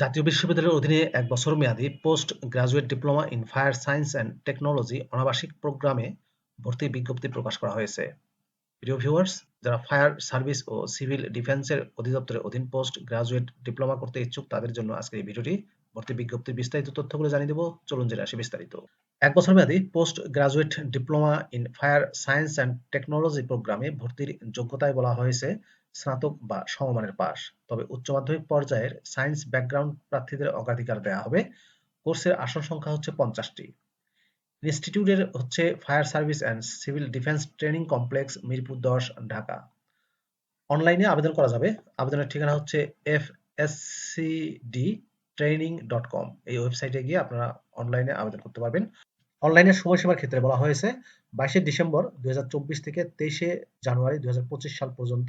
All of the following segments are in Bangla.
জাতীয় বিশ্ববিদ্যালয়ের অধীনে এক বছর মেয়াদী post graduate diploma in fire science and technology অনাবাসিক প্রোগ্রামে ভর্তি বিজ্ঞপ্তি প্রকাশ করা হয়েছে। প্রিয় ভিউয়ার্স, যারা ফায়ার সার্ভিস ও সিভিল ডিফেন্সের অধিদপ্তরের অধীন পোস্ট গ্রাজুয়েট ডিপ্লোমা করতে ইচ্ছুক, তাদের জন্য আজকের এই ভিডিওটি ভর্তি বিজ্ঞপ্তির বিস্তারিত তথ্যগুলো জানিয়ে দেবো। চলুন জেনে আসি বিস্তারিত। এক বছর মেয়াদী post graduate diploma in fire science and technology প্রোগ্রামে ভর্তির যোগ্যতায় বলা হয়েছে স্নাতক বা সমমানের পাস তবে উচ্চ মাধ্যমিক পর্যায়ের সায়েন্স ব্যাকগ্রাউন্ড প্রার্থীদের অগ্রাধিকার দেওয়া হবে। কোর্সের আসন সংখ্যা হচ্ছে পঞ্চাশটি। ইনস্টিটিউটের হচ্ছে fire service and civil defence training complex, Mirpur দশ, ঢাকা। অনলাইনে আবেদন করা যাবে। আবেদনের ঠিকানা হচ্ছে F S C D training dot com. এই ওয়েবসাইটে গিয়ে আপনারা অনলাইনে আবেদন করতে পারবেন। অনলাইনের সময়সীমার ক্ষেত্রে বলা হয়েছে, বাইশে ডিসেম্বর দুই থেকে তেইশে জানুয়ারি দুই সাল পর্যন্ত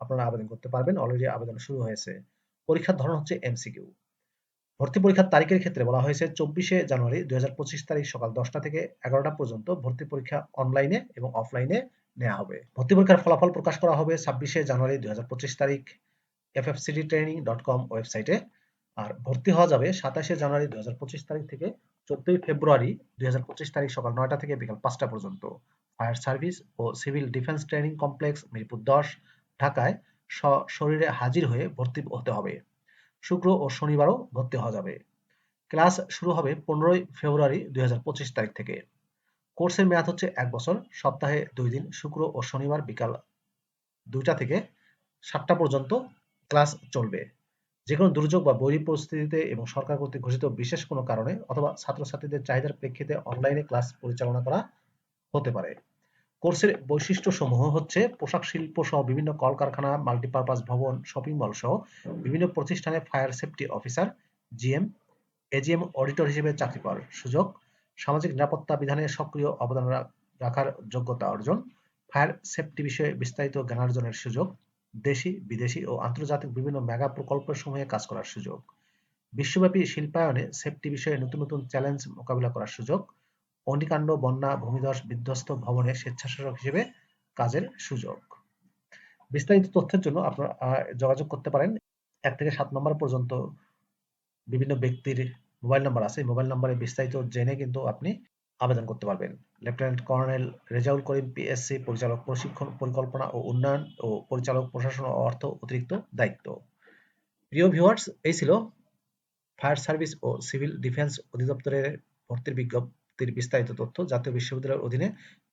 আপনারা আবেদন করতে পারবেন। অলরেডি আবেদন শুরু হয়েছে। পরীক্ষার ধরন হচ্ছে এমসিকিউ ভর্তি পরীক্ষার তারিখের ক্ষেত্রে বলা হয়েছে, চব্বিশে জানুয়ারি দুই তারিখ সকাল দশটা থেকে এগারোটা পর্যন্ত ভর্তি পরীক্ষা অনলাইনে এবং অফলাইনে নেওয়া হবে। ভর্তি পরীক্ষার ফলাফল প্রকাশ করা হবে ছাব্বিশে জানুয়ারি দুই হাজার পঁচিশ তারিখ। এফএফসিডি ট্রেনিং ডট কম ওয়েবসাইটে আর ভর্তি হওয়া যাবে সাতাশে জানুয়ারি দুই হাজার পঁচিশ তারিখ থেকে চোদ্দই ফেব্রুয়ারি দুই হাজার পঁচিশ তারিখ সকাল নয়টা থেকে বিকাল পাঁচটা পর্যন্ত ফায়ার সার্ভিস ও civil defence training complex Mirpur দশ ঢাকায় শরীরে হাজির হয়ে ভর্তি হতে হবে। শুক্র ও শনিবারও ভর্তি হওয়া যাবে। ক্লাস শুরু হবে পনেরোই ফেব্রুয়ারি দুই হাজার পঁচিশ তারিখ থেকে। কোর্সের মেয়াদ হচ্ছে এক বছর, সপ্তাহে দুই দিন, শুক্র ও শনিবার বিকাল দুইটা থেকে সাতটা পর্যন্ত ক্লাস চলবে। যে কোনো দুর্যোগ বা বৈরী পরিস্থিতিতে এবং সরকার কর্তৃক ঘোষিত বিশেষ কোনো কারণে অথবা ছাত্রছাত্রীদের চাহিদার প্রেক্ষিতে অনলাইনে ক্লাস পরিচালনা করা হতে পারে। কোর্সের বৈশিষ্ট্য সমূহ হচ্ছে পোশাক শিল্প সহ বিভিন্ন কলকারখানা মাল্টিপারপাস ভবন শপিং মল সহ বিভিন্ন প্রতিষ্ঠানে fire safety officer GM AGM auditor হিসেবে চাকরি পাওয়ার সুযোগ, সামাজিক নিরাপত্তা বিধানে সক্রিয় অবদান রাখার যোগ্যতা অর্জন ফায়ার সেফটি বিষয়ে বিস্তারিত জ্ঞানার্জনের সুযোগ দেশি, বিদেশি ও আন্তর্জাতিক বিভিন্ন মেগা প্রকল্পের সমূহে কাজ করার সুযোগ। বিশ্বব্যাপী শিল্পায়নে সেফটি বিষয়ে নতুন নতুন চ্যালেঞ্জ মোকাবিলা করার সুযোগ। অগ্নিকাণ্ড, বন্যা, ভূমিধস, বিধ্বস্ত ভবনে স্বেচ্ছাসেবক হিসেবে কাজের সুযোগ। বিস্তারিত তথ্যের জন্য আপনারা যোগাযোগ করতে পারেন। এক থেকে সাত নম্বর পর্যন্ত বিভিন্ন ব্যক্তির মোবাইল নাম্বার আছে। মোবাইল নাম্বারে বিস্তারিত জেনে কিন্তু আপনি আবেদন করতে পারবেন। Lieutenant colonel Rezaul Karim PSC পরিচালক প্রশিক্ষণ পরিকল্পনা ও উন্নয়ন ও পরিচালক প্রশাসন ও অর্থ অতিরিক্ত দায়িত্ব। প্রিয় ভিউয়ার্স এই ছিল ফায়ার সার্ভিস ও সিভিল ডিফেন্স অধিদপ্তরের ভর্তির বিজ্ঞপ্তির বিস্তারিত তথ্য। জাতীয় বিশ্ববিদ্যালয়ের অধীনে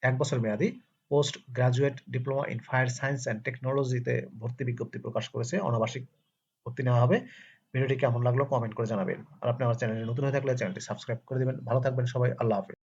এক বছর মেয়াদী post graduate diploma in fire science and টেকনোলজিতে ভর্তি বিজ্ঞপ্তি প্রকাশ করেছে। অনাবাসিক ভর্তি নেওয়া হবে। ভিডিওটি কেমন লাগল কমেন্ট করে জানাবেন। আর আপনি আমার চ্যানেলে নতুন হয়ে থাকলে চ্যানেলটি সাবস্ক্রাইব করে দেবেন। ভালো থাকবেন সবাই। আল্লাহ হাফেজ।